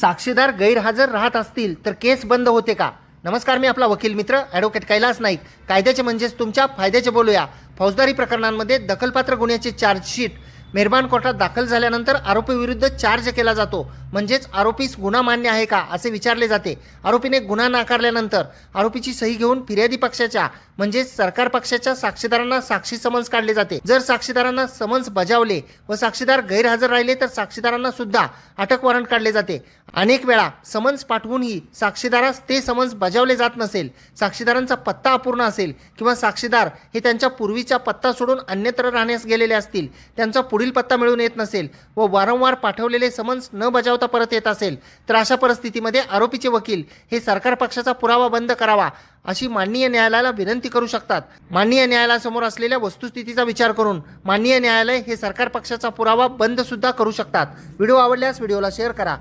साक्षीदार गैरहजर राहत असतील तर केस बंद होते का? नमस्कार मी आपला वकील मित्र ॲडव्होकेट कैलास नाईक. कायद्याचे म्हणजेच तुमच्या फायद्याचे बोलूया. फौजदारी प्रकरणांमध्ये दखलपात्र गुन्ह्याचे चार्जशीट मेहरबान कोर्टात दाखल झाल्यानंतर आरोपीविरुद्ध चार्ज केला जातो. म्हणजेच आरोपीस गुन्हा मान्य आहे का असे विचारले जाते. आरोपीने गुन्हा नाकारल्यानंतर आरोपीची सही घेऊन फिर्यादी पक्षाच्या म्हणजेच सरकार पक्षाच्या साक्षीदारांना साक्षी समन्स काढले जाते. जर साक्षीदारांना समन्स बजावले व साक्षीदार गैरहजर राहिले तर साक्षीदारांना सुद्धा अटक वॉरंट काढले जाते. अनेक वेळा समन्स पाठवूनही साक्षीदारास ते समन्स बजावले जात नसेल साक्षीदारांचा पत्ता अपूर्ण असेल किंवा साक्षीदार हे त्यांच्या पूर्वीचा पत्ता सोडून अन्यत्र राहण्यास गेलेले असतील त्यांचा पुढील पत्ता मिळून येत नसेल व वारंवार पाठवलेले समन्स न बजावता परत येत असेल तर अशा परिस्थितीमध्ये आरोपीचे वकील हे सरकार पक्षाचा पुरावा बंद करावा अशी माननीय न्यायालयाला विनंती करू शकतात. माननीय न्यायालयासमोर असलेल्या वस्तुस्थितीचा विचार करून माननीय न्यायालय हे सरकार पक्षाचा पुरावा बंद सुद्धा करू शकतात. व्हिडिओ आवडल्यास व्हिडिओला शेअर करा.